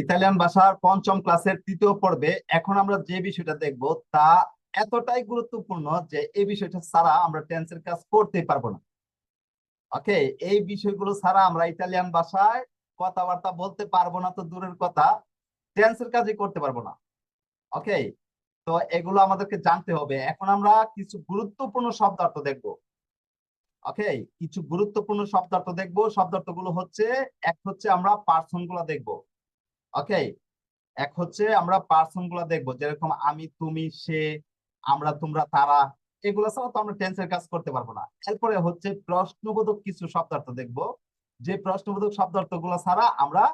Italian ভাষার পঞ্চম ক্লাসের তৃতীয় পর্বে এখন আমরা যে বিষয়টা দেখব তা এতটাই গুরুত্বপূর্ণ যে এই বিষয়টা ছাড়া আমরা টেন্সের কাজ করতে পারব না। ওকে, এই বিষয়গুলো ছাড়া আমরা ইতালিয়ান ভাষায় কথাবার্তা বলতে পারব না তো দূরের কথা টেন্সের কাজই করতে পারব না। ওকে, তো এগুলো আমাদেরকে জানতে হবে। এখন আমরা কিছু গুরুত্বপূর্ণ শব্দার্থ দেখব। ওকে, কিছু গুরুত্বপূর্ণ শব্দার্থ দেখব। শব্দার্থগুলো হচ্ছে, এক হচ্ছে আমরা পার্সনগুলা দেখব। ওকে এক হচ্ছে আমরা পার্সনগুলা দেখব, যেরকম আমি, তুমি, সে, আমরা, তোমরা, তারা, এগুলো ছাড়া তো আমরা টেন্সের কাজ করতে পারব না। এরপরে হচ্ছে প্রশ্নবোধক কিছু শব্দার্থ দেখব। যে প্রশ্নবোধক শব্দার্থগুলো ছাড়া আমরা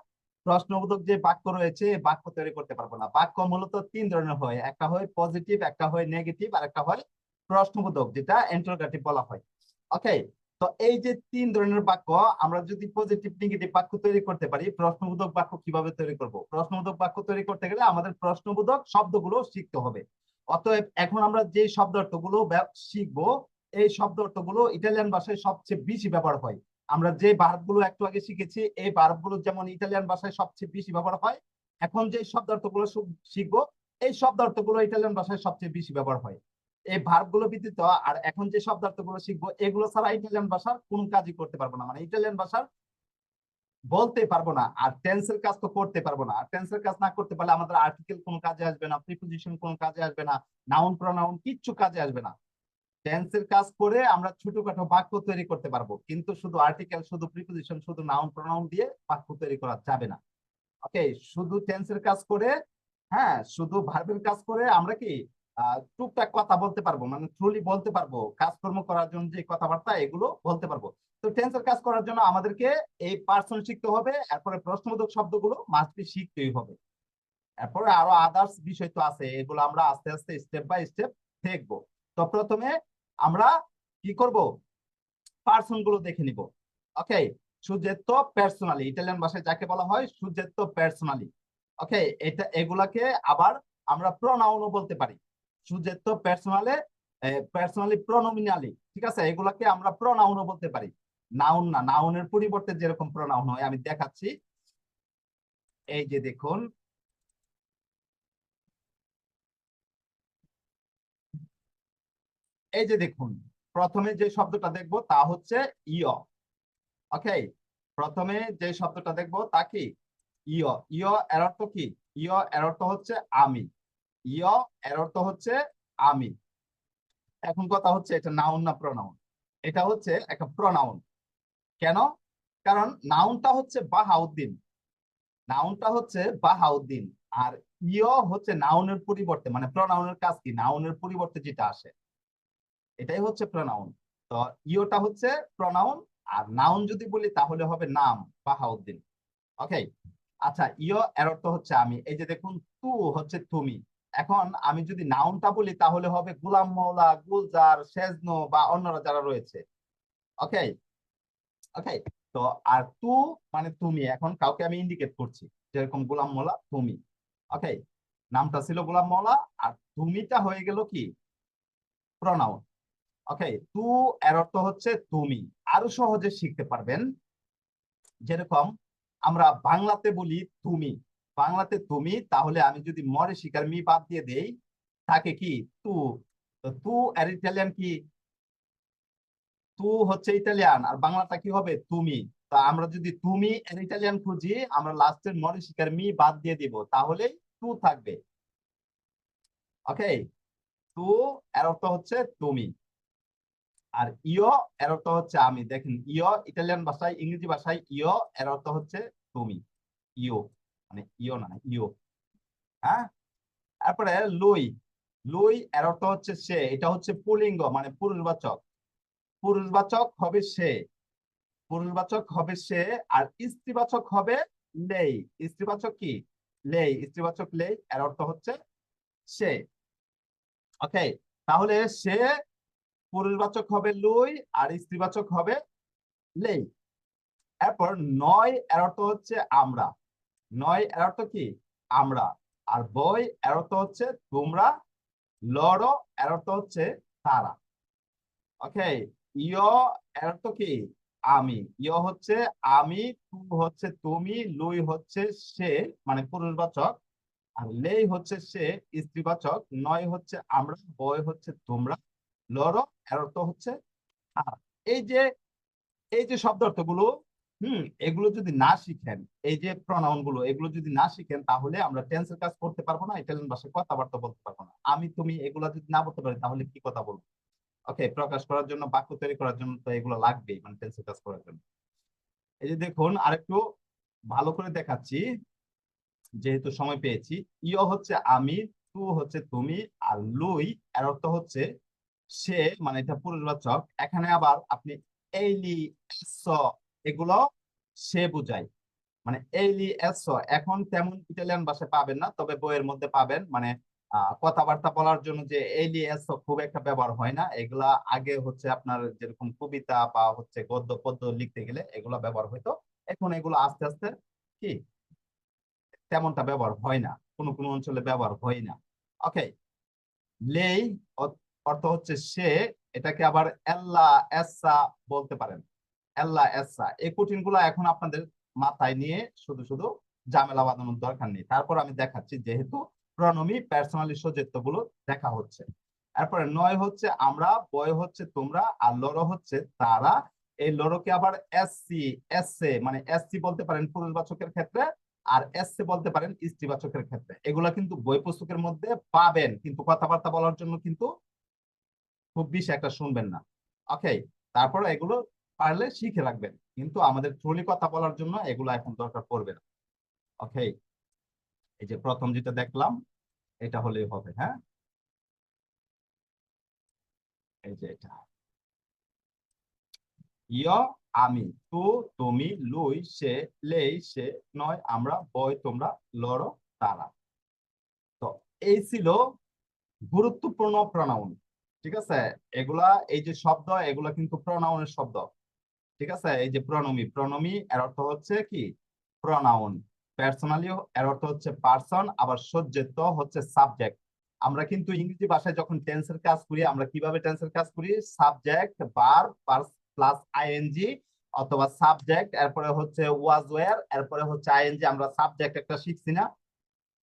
প্রশ্নবোধক যে বাক্য রয়েছে বাক্য তৈরি করতে পারব না। বাক্য মূলত তিন ধরনের হয়, একটা হয় পজিটিভ একটা হয় নেগেটিভ আর একটা হয় প্রশ্নবোধক, যেটা ইন্টারোগেটিভ বলা হয়। ওকে তো এই যে তিন ধরনের বাক্য, আমরা যদি পজিটিভ নেগেটিভ বাক্য তৈরি করতে পারি, প্রশ্নবোধক বাক্য কীভাবে তৈরি করব? প্রশ্নবোধক বাক্য তৈরি করতে গেলে আমাদের প্রশ্নবোধক শব্দগুলো শিখতে হবে। অতএব এখন আমরা যে শব্দ অর্থগুলো শিখব, এই শব্দ অর্থগুলো ইটালিয়ান ভাষায় সবচেয়ে বেশি ব্যবহার হয়। আমরা যে ভার্বগুলো একটু আগে শিখেছি, এই ভার্বগুলো যেমন ইটালিয়ান ভাষায় সবচেয়ে বেশি ব্যবহার হয়, এখন যে শব্দ অর্থগুলো শিখব, এই শব্দ অর্থগুলো ইটালিয়ান ভাষায় সবচেয়ে বেশি ব্যবহার হয়। এই ভার্বগুলো ব্যতীত আর এখন যে শব্দার্থগুলো শিখব, এগুলো ছাড়া ইটালিয়ান ভাষার কোন কাজই করতে পারব না। মানে ইটালিয়ান ভাষার বলতে পারব না, আর টেন্সের কাজ তো করতে পারব না। আর টেন্সের কাজ না করতে পারলে আমাদের আর্টিকেল কোনো কাজে আসবে না প্রিপোজিশন কোনো কাজে আসবে না নাউন প্রনাউন কিচ্ছু কাজে আসবে না। টেন্সের কাজ করে আমরা ছোটখাটো বাক্য তৈরি করতে পারব, কিন্তু শুধু আর্টিকেল শুধু প্রিপোজিশন শুধু নাউন প্রনাউন দিয়ে বাক্য তৈরি করা যাবে না। ওকে শুধু টেন্সের কাজ করে হ্যাঁ শুধু ভার্বের কাজ করে আমরা কি টুকটাক কথা বলতে পারব মানে ট্রুলি বলতে পারব, কাজকর্ম করার জন্য যে কথাবার্তা, এগুলো বলতে পারব। তো টেন্সের কাজ করার জন্য আমাদেরকে এই পার্সন শিখতে হবে, এরপরে প্রশ্নবোধক শব্দগুলো মাস্ট শিখতেই হবে। এরপরে আরও আদার্স বিষয় তো আছে, এগুলো আমরা আস্তে আস্তে স্টেপ বাই স্টেপ দেখব। তো প্রথমে আমরা কি করব? পার্সনগুলো দেখে নিব। ওকে সুজেত্ব পার্সোনালি ইটালিয়ান ভাষায় যাকে বলা হয় সুজেত্ব পার্সোনালি ওকে এটা, এগুলাকে আবার আমরা প্রনাউনও বলতে পারি। সুজেত্ব পার্সোনালে পার্সোনালি প্রনোমিনালি ঠিক আছে? এগুলাকে আমরা প্রনাউনও বলতে পারি। নাউন না নাউনের পরিবর্তে যেরকম প্রনাউন হয়, আমি দেখাচ্ছি। এই যে দেখুন। এই যে দেখুন, প্রথমে যে শব্দটা দেখব তা হচ্ছে ইয়। ওকে? প্রথমে যে শব্দটা দেখব তা কি? ইয়। ইয় এর অর্থ কি? ইয় এর অর্থ হচ্ছে আমি। ইয় অর্থ হচ্ছে আমি এখন কথা হচ্ছে এটা নাউন না প্রনাউন এটা হচ্ছে একটা প্রনাউন কেন? কারণ নাউনটা হচ্ছে বাহাউদ্দিন। নাউনটা হচ্ছে বাহাউদ্দিন। আর ইয় হচ্ছে নাউনের পরিবর্তে। মানে প্রনাউনের কাজ কি? নাউনের পরিবর্তে যেটা আসে। এটাই হচ্ছে প্রনাউন তো ইওটা হচ্ছে প্রনাউন আর নাউন যদি বলি তাহলে হবে নাম বাহাউদ্দিন। ওকে আচ্ছা ইয়, এর অর্থ হচ্ছে আমি। এই যে দেখুন, তু হচ্ছে তুমি। এখন আমি যদি নাউনটা বলি, তাহলে হবে গুলাম মৌলা গুলজার, সেজনো বা অন্যরা যারা রয়েছে। ওকে ওকে তো আর তু মানে তুমি, এখন কাউকে আমি ইন্ডিকেট করছি, যেরকম গোলাম মোলা তুমি। ওকে নামটা ছিল গোলাম মোলা আর তুমিটা হয়ে গেল কি? প্রনাউন ওকে তু এর অর্থ হচ্ছে তুমি। আরও সহজে শিখতে পারবেন। যেরকম আমরা বাংলাতে বলি তুমি। বাংলাতে তুমি, তাহলে আমি যদি মরে শিকার, মি বাদ দিয়ে দেই, তাকে কি তু, তো আর ইটালিয়ান কি? তু হচ্ছে ইটালিয়ান, আর বাংলাটা কি হবে? তুমি। তা আমরা যদি তুমি এর ইটালিয়ান খুঁজি, আমরা লাস্টের মরে শিকার, মি বাদ দিয়ে দিব, তাহলে তু থাকবে। ওকে তু এর অর্থ হচ্ছে তুমি। আর ইয় এর অর্থ হচ্ছে আমি। দেখেন, ইয় ইটালিয়ান ভাষায়, ইংরেজি ভাষায়, ইয় এর অর্থ হচ্ছে তুমি। ইও মানে ইও না, ইও। হ্যাঁ? তারপরে লুই লুই এর অর্থ হচ্ছে সে, এটা হচ্ছে পুলিঙ্গ মানে পুরুষবাচক। পুরুষবাচক হবে সে, পুরুষবাচক হবে সে, আর স্ত্রীবাচক হবে লেই। স্ত্রীবাচক কি? লেই, স্ত্রীবাচক লেই এর অর্থ হচ্ছে সে। ওকে, তাহলে সে পুরুষবাচক হবে লুই, আর স্ত্রীবাচক হবে লেই। এরপর নয় এর অর্থ হচ্ছে আমরা। নয় এর অর্থ কি? আমরা। আর বই এর অর্থ হচ্ছে তোমরা লড়ো এর অর্থ হচ্ছে তারা। ওকে, ইয় এর অর্থ কি? আমি। ইয় হচ্ছে আমি, তু হচ্ছে তুমি, লুই হচ্ছে সে মানে পুরুষবাচক। আর লেই হচ্ছে সে, স্ত্রীবাচক। নয় হচ্ছে আমরা বয় হচ্ছে তোমরা লড় এর অর্থ হচ্ছে আর এই যে এই যে শব্দ অর্থগুলো হুম, এগুলো যদি না শিখেন, এই যে প্রনাউনগুলো এগুলো যদি না শিখেন, তাহলে আমরা টেন্সের কাজ করতে পারব না ইটালিয়ান ভাষায় কথাবার্তা বলতে পারব না। আমি, তুমি এগুলা যদি না বলতে পারি, তাহলে কি কথা বলব? ওকে প্রকাশ করার জন্য, বাক্য তৈরি করার জন্য তো এগুলো লাগবেই মানে টেন্সের কাজ করার জন্য। এই যে দেখুন, আরেকটু ভালো করে দেখাচ্ছি, যেহেতু সময় পেয়েছি। ইয় হচ্ছে আমি, তু হচ্ছে তুমি, আর লুই, এর অর্থ হচ্ছে সে মানে এটা পুরুষবাচক এখানে আবার আপনি এইলি এগুলো সে বুঝায়। মানে এইলি এস এখন তেমন ইটালিয়ান ভাষায় পাবেন না, তবে বইয়ের মধ্যে পাবেন। মানে কথাবার্তা বলার জন্য যে এইলি এস খুব একটা ব্যবহার হয় না, এগুলা আগে হচ্ছে আপনার যেরকম কবিতা বা হচ্ছে গদ্য পদ্য লিখতে গেলে এগুলা ব্যবহার হইতো। এখন এগুলো আস্তে আস্তে কি? তেমনটা ব্যবহার হয় না, কোনো কোনো অঞ্চলে ব্যবহার হয় না। ওকে, লেই অর্থ হচ্ছে সে, এটাকে আবার এল্লা এসা বলতে পারেন। এল্লা এসা। এই কঠিনগুলা এখন আপনাদের মাথায় নিয়ে শুধু শুধু জামেলা বাঁধানোর দরকার নেই। তারপর আমি দেখাচ্ছি যেহেতু প্রণমী পার্সোনালি সজ্জিতগুলো দেখা হচ্ছে। তারপরে নয় হচ্ছে আমরা, বয় হচ্ছে তোমরা, আর লড় হচ্ছে তারা। এই লড়কে আবার এসসি এসসে মানে এসসি বলতে পারেন পুরুষবাচকের ক্ষেত্রে, আর এসসে বলতে পারেন স্ত্রীবাচকের ক্ষেত্রে। এগুলা কিন্তু বই পুস্তকের মধ্যে পাবেন, কিন্তু কথাবার্তা বলার জন্য কিন্তু খুব বেশি একটা শুনবেন না। ওকে তারপর এগুলো পারলে শিখে রাখবেন। কিন্তু আমাদের ট্রলি কথা বলার জন্য এগুলো এখন দরকার পড়বে না। ওকে এই যে প্রথম যেটা দেখলাম, এটা হলেই হবে হ্যাঁ? এই যে এটা। ইয় আমি, তু, তুমি, লুই, সে, লেই, সে, নয়, আমরা, বয়, তোমরা, লড়ো, তারা। তো এই ছিল গুরুত্বপূর্ণ প্রনাউন ঠিক আছে? এগুলা, এই যে শব্দ, এগুলা কিন্তু প্রনাউনের শব্দ। ঠিক আছে? এই যে প্রণমী প্রণমী এর অর্থ হচ্ছে কি? প্রনাউন পার্সোনালি এর অর্থ হচ্ছে পার্সন আবার সজ্জিত হচ্ছে সাবজেক্ট আমরা কিন্তু ইংরেজি ভাষায় যখন টেন্সের কাজ করি, আমরা কীভাবে টেন্সের কাজ করি? সাবজেক্ট বার প্লাস আইএনজি অথবা সাবজেক্ট এরপরে হচ্ছে ওয়াজ ওয়ার এরপরে হচ্ছে আইএনজি আমরা সাবজেক্ট একটা শিখছি না।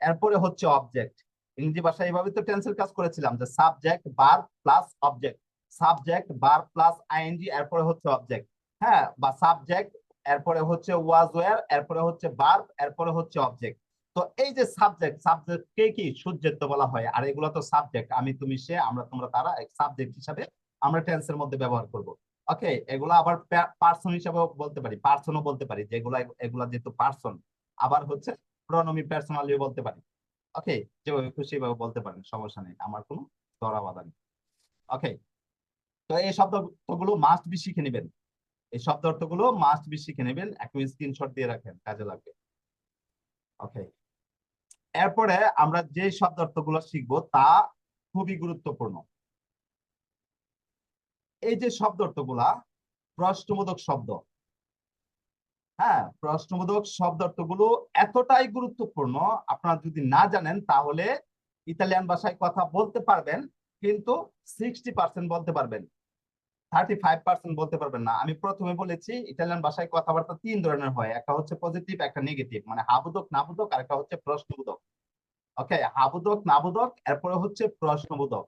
এরপরে হচ্ছে অবজেক্ট ইংরেজি ভাষায় এইভাবে তো টেন্সের কাজ করেছিলাম যে সাবজেক্ট বার প্লাস অবজেক্ট সাবজেক্ট বার প্লাস আইএনজি এরপরে হচ্ছে অবজেক্ট হ্যাঁ বা সাবজেক্ট এরপরে হচ্ছে ওয়াজ ওয়ার এরপরে হচ্ছে বার্ব এরপরে হচ্ছে অবজেক্ট তো এই যে সাবজেক্ট সাবজেক্ট কে সূর্যেত্ব বলা হয়? আর এগুলো তো সাবজেক্ট আমি, তুমি, সে, আমরা, তোমরা, তারা সাবজেক্ট হিসাবে আমরা টেন্সের মধ্যে ব্যবহার করব। ওকে এগুলো আবার পার্সন হিসাবে বলতে পারি পার্সনও বলতে পারি, যেগুলা, এগুলা যেহেতু পার্সন আবার হচ্ছে প্রণমী পার্সোনালিও বলতে পারি। ওকে যেভাবে খুশি ভাবে বলতে পারেন, সমস্যা নেই, আমার কোনো ধরা বাধা নেই। ওকে তো এই শব্দগুলো মাস্ট বি শিখে নেবেন। এই শব্দ অর্থগুলো মাস্ট বি শিখে নেবেন, একটু স্ক্রিনশট দিয়ে রাখেন কাজে লাগবে। ওকে এরপরে আমরা যে শব্দ অর্থগুলো শিখব তা খুবই গুরুত্বপূর্ণ। এই যে শব্দ অর্থগুলা, প্রশ্নবোধক শব্দ। হ্যাঁ প্রশ্নবোধক শব্দ অর্থগুলো এতটাই গুরুত্বপূর্ণ, আপনারা যদি না জানেন তাহলে ইতালিয়ান ভাষায় কথা বলতে পারবেন, কিন্তু সিক্সটি পার্সেন্ট বলতে পারবেন। থার্টি ফাইভ পার্সেন্ট বলতে পারবেন না। আমি প্রথমে বলেছি, ইটালিয়ান ভাষায় কথাবার্তা তিন ধরনের হয়। একটা হচ্ছে পজিটিভ একটা নেগেটিভ মানে হাবুদক, নাবুদক, আর একটা হচ্ছে প্রশ্নবোধক। ওকে হাবুদক, নাবুদক, এরপরে হচ্ছে প্রশ্নবোধক।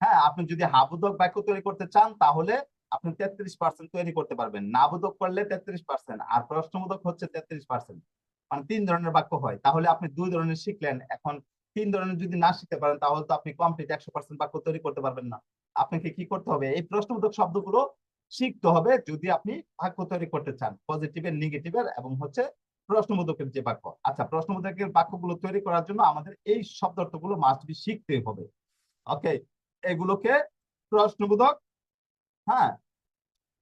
হ্যাঁ আপনি যদি হাবুদক বাক্য তৈরি করতে চান, তাহলে আপনি তেত্রিশ পার্সেন্ট তৈরি করতে পারবেন। নাবোধক করলে তেত্রিশ পার্সেন্ট আর প্রশ্নবোধক হচ্ছে তেত্রিশ পার্সেন্ট মানে তিন ধরনের বাক্য হয়। তাহলে আপনি দুই ধরনের শিখলেন। এখন তিন ধরনের যদি না শিখতে পারেন, তাহলে তো আপনি কমপ্লিট একশো পার্সেন্ট বাক্য তৈরি করতে পারবেন না। আপনাকে কি করতে হবে? এই প্রশ্নবোধক শব্দগুলো শিখতে হবে যদি আপনি বাক্য তৈরি করতে চান পজিটিভের নেগেটিভের এবং হচ্ছে প্রশ্নবোধকের যে বাক্য। আচ্ছা প্রশ্নবোধকের বাক্যগুলো তৈরি করার জন্য আমাদের এই শব্দ অর্থগুলো মাস্ট বি শিখতে হবে। ওকে এগুলোকে প্রশ্নবোধক হ্যাঁ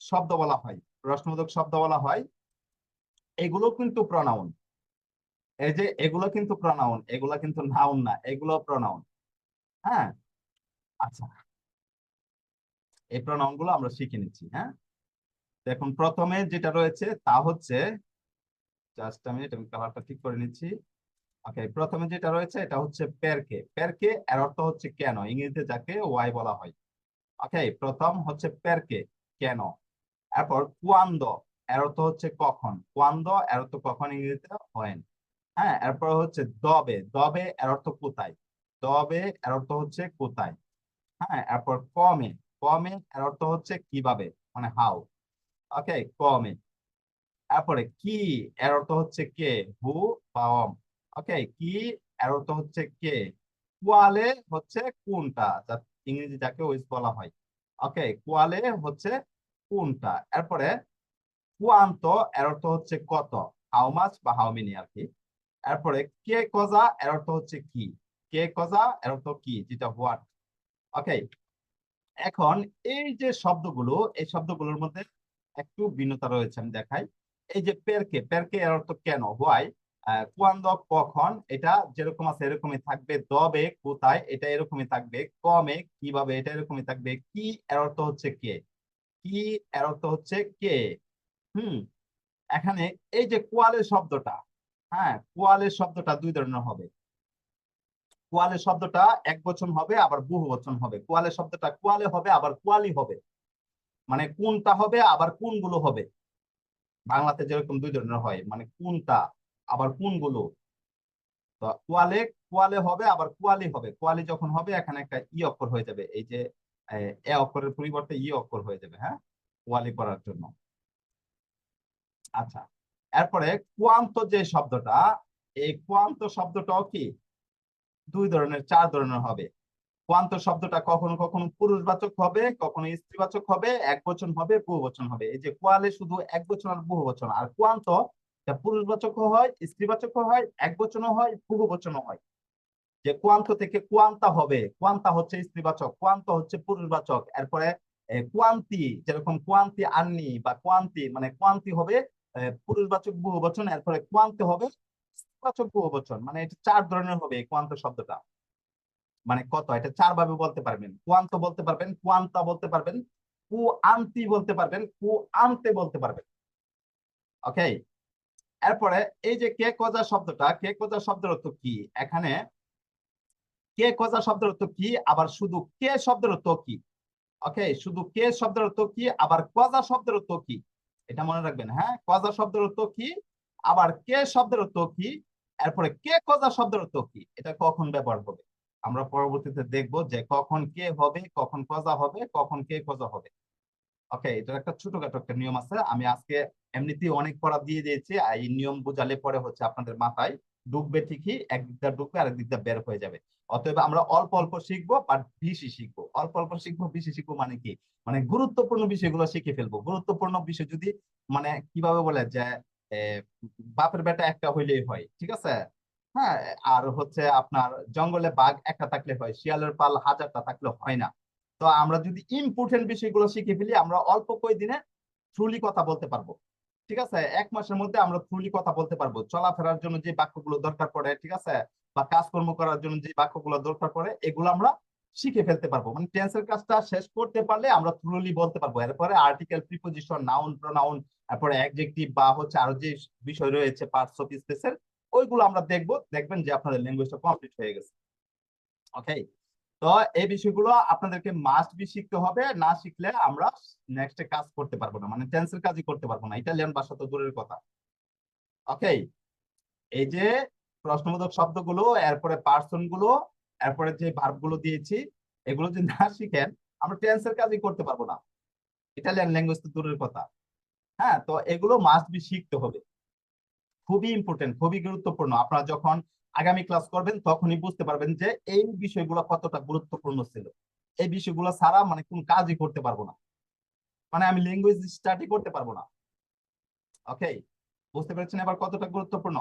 শব্দ বলা হয়। প্রশ্নবোধক শব্দ বলা হয়। এগুলো কিন্তু প্রনাউন এই যে এগুলো কিন্তু প্রনাউন এগুলো কিন্তু নাউন না, এগুলো প্রনাউন হ্যাঁ? আচ্ছা। এই প্রনাউনগুলো আমরা শিখে নিচ্ছি হ্যাঁ? দেখুন প্রথমে যেটা রয়েছে তা হচ্ছে জাস্ট আমি এটা কালারটা ঠিক করে নিচ্ছি। ওকে প্রথমে যেটা রয়েছে এটা হচ্ছে পেরকে পেরকে এর অর্থ হচ্ছে কেন? ইংরেজিতে যাকে ওয়াই বলা হয়। ওকে প্রথম হচ্ছে পেরকে কেন? এরপর কুয়ান্দ এর অর্থ হচ্ছে কখন? কুয়ান্দ এর অর্থ কখন ইংরেজিতে? হয় হ্যাঁ এরপর হচ্ছে দবে। দবে এর অর্থ কোথায়? দবে এর অর্থ হচ্ছে কোথায়? হ্যাঁ এরপর কমে। কমে এর অর্থ হচ্ছে কীভাবে? মানে হাউ ওকে কমে তারপরে কি এর অর্থ হচ্ছে কে? হু বা অম ওকে কি এর অর্থ হচ্ছে কে? কোয়ালে হচ্ছে কোনটা? যা ইংরেজি যাকে ওইস বলা হয়। ওকে কোয়ালে হচ্ছে কোনটা? এরপরে কুয়ান্ত এর অর্থ হচ্ছে কত? হাউ মাছ বা হাউ মেনি আর কি? এরপরে কে কজা এর অর্থ হচ্ছে কি? কে কজা এর অর্থ কি? যেটা হোয়াট ওকে এখন এই যে শব্দগুলো, এই শব্দগুলোর মধ্যে একটু ভিন্নতা রয়েছে, আমি দেখাই। এই যে পেরকে পেরকে এর অর্থ কেন? হোয়াই কুয়ান্দ কখন? এটা যেরকম আছে এরকমই থাকবে। দবে, কোথায়? এটা এরকমই থাকবে। কমে, কীভাবে? এটা এরকমই থাকবে। কি এর অর্থ হচ্ছে কে? কি এর অর্থ হচ্ছে কে? হুম, এখানে এই যে কোয়ালের শব্দটা হ্যাঁ কোয়ালের শব্দটা দুই ধরনের হবে। কোয়ালে শব্দটা এক বচন হবে, আবার বহু বচন হবে। কোয়ালে শব্দটা কোয়ালে হবে, আবার কোয়ালি হবে। মানে কোনটা হবে, আবার কোনগুলো হবে। বাংলাতে যেরকম দুই ধরনের হয় মানে কোনটা, আবার কোনগুলো। কোয়ালে কোয়ালে হবে, আবার কোয়ালি হবে। কোয়ালি যখন হবে, এখানে একটা ই অক্ষর হয়ে যাবে। এই যে এ অক্ষরের পরিবর্তে ই অক্ষর হয়ে যাবে হ্যাঁ? কোয়ালি করার জন্য। আচ্ছা এরপরে কোয়ান্ত যে শব্দটা, এই কোয়ান্ত শব্দটাও কি? দুই ধরনের, চার ধরনের হবে। কোয়ান্ত শব্দটা কখনো কখনো পুরুষবাচক হবে, কখনো স্ত্রীবাচক হবে, এক বচন হবে, বহু বচন হবে। এই যে কোয়ালে শুধু এক বচন আর বহু বচন। আর কোয়ান্ত পুরুষবাচক হয় স্ত্রীবাচক হয়, এক বচনও হয়, বহু বচনও হয়। যে কোয়ান্ত থেকে কোয়ান্তা হবে কোয়ান্তা হচ্ছে স্ত্রীবাচক কোয়ান্ত হচ্ছে পুরুষবাচক। এরপরে কোয়ান্তি যেরকম কোয়ান্তি আন্নি বা কোয়ান্তি মানে কোয়ান্তি হবে পুরুষবাচক, বহু বচন। এরপরে কোয়ান্তে হবে স্ত্রীবাচক বহু বচন মানে এটা চার ধরনের হবে কোয়ান্ত শব্দটা। মানে কত? এটা চার ভাবে বলতে পারবেন। কোয়ান্ত বলতে পারবেন, কোয়ান্তা বলতে পারবেন কু আন্তি বলতে পারবেন কু আনতে বলতে পারবেন। ওকে? এরপরে এই যে কে কজা শব্দটা, কে কজা শব্দের অর্থ কি? এখানে কে কজা শব্দের অর্থ কি? আবার শুধু কে শব্দের অর্থ কি? ওকে? শুধু কে শব্দের অর্থ কি? আবার কজা শব্দের অর্থ কি? এটা মনে রাখবেন হ্যাঁ? কজা শব্দের অর্থ কি? আবার কে শব্দের অর্থ কি? এরপরে কে কজা শব্দের অর্থ কি? এটা কখন ব্যবহার হবে? আমরা পরবর্তীতে দেখব যে কখন কে হবে, কখন কজা হবে, কখন কে কজা হবে। ওকে এটার একটা ছোটখাটো একটা নিয়ম আছে। আমি আজকে এমনিতেই অনেক পড়া দিয়ে দিয়েছি এই নিয়ম বোঝালে পরে হচ্ছে আপনাদের মাথায় ডুববে ঠিকই এক দিকটা ডুববে আরেক দিকটা বের হয়ে যাবে। অতএব আমরা অল্প অল্প শিখব বাট বেশি শিখব। অল্প অল্প শিখব, বেশি শিখব মানে কি? মানে গুরুত্বপূর্ণ বিষয়গুলো শিখে ফেলব। গুরুত্বপূর্ণ বিষয় যদি মানে কীভাবে বলে যে বাপের বেটা একটা হইলেই হয়, ঠিক আছে? হ্যাঁ আর হচ্ছে আপনার জঙ্গলে বাঘ একটা থাকলে হয়, শিয়ালের পাল হাজারটা থাকলে হয় না। তো আমরা যদি ইম্পর্টেন্ট বিষয়গুলো শিখে ফেলি, আমরা অল্প কয়েকদিনে ট্রুলি কথা বলতে পারব, ঠিক আছে? এক মাসের মধ্যে আমরা ট্রুলি কথা বলতে পারব। চলাফেরার জন্য যে বাক্যগুলো দরকার পড়ে, ঠিক আছে? বা কাজকর্ম করার জন্য যে বাক্যগুলো দরকার পড়ে, এগুলো আমরা শিখে ফেলতে পারব। মানে টেন্সের কাজটা শেষ করতে পারলে আমরা ট্রুলি বলতে পারব। এরপরে আর্টিকেল প্রিপোজিশন নাউন প্রোনাউন তারপরে অ্যাডজেক্টিভ বা হচ্ছে আরও যে বিষয় রয়েছে পার্টস অফ স্পেসের ওইগুলো আমরা দেখব। দেখবেন যে আপনাদের ল্যাঙ্গুয়েজটা কমপ্লিট হয়ে গেছে। ওকে তো এই বিষয়গুলো আপনাদেরকে মাস্ট বি শিখতে হবে। না শিখলে আমরা নেক্সটে কাজ করতে পারব না। মানে টেন্সের কাজই করতে পারব না। ইটালিয়ান ভাষা তো দূরের কথা। ওকে এই যে প্রশ্নবোধক শব্দগুলো, এরপরে পার্সনগুলো এরপরে যে ভার্বগুলো দিয়েছি, এগুলো যদি না শিখেন, আমরা টেন্সের কাজই করতে পারব না। ইটালিয়ান ল্যাঙ্গুয়েজ তো দূরের কথা। হ্যাঁ তো এগুলো মাস্ট বি শিখতে হবে। খুবই ইম্পর্টেন্ট খুবই গুরুত্বপূর্ণ। আপনারা যখন আগামী ক্লাস করবেন, তখনই বুঝতে পারবেন যে এই বিষয়গুলো কতটা গুরুত্বপূর্ণ ছিল। এই বিষয়গুলো ছাড়া মানে কোন কাজই করতে পারব না। মানে আমি ল্যাঙ্গুয়েজ স্টাডি করতে পারব না। ওকে বুঝতে পেরেছেন এবার কতটা গুরুত্বপূর্ণ?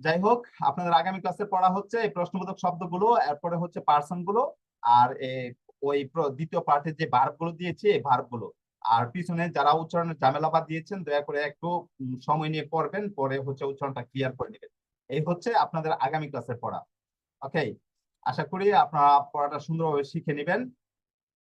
যাই হোক, আপনাদের আগামী ক্লাসে পড়া হচ্ছে এই প্রশ্নবোধক শব্দগুলো, এরপরে হচ্ছে পার্সনগুলো আর ওই দ্বিতীয় পার্টের যে ভার্বগুলো দিয়েছি, এই ভার্বগুলো আর পিছনে যারা উচ্চারণের ঝামেলাবাদ দিয়েছেন, দয়া করে একটু সময় নিয়ে পড়বেন, পরে হচ্ছে উচ্চারণটা ক্লিয়ার করে নেবেন। এই হচ্ছে আপনাদের আগামী ক্লাসের পড়া। ওকে আশা করি আপনারা পড়াটা সুন্দরভাবে শিখে নেবেন।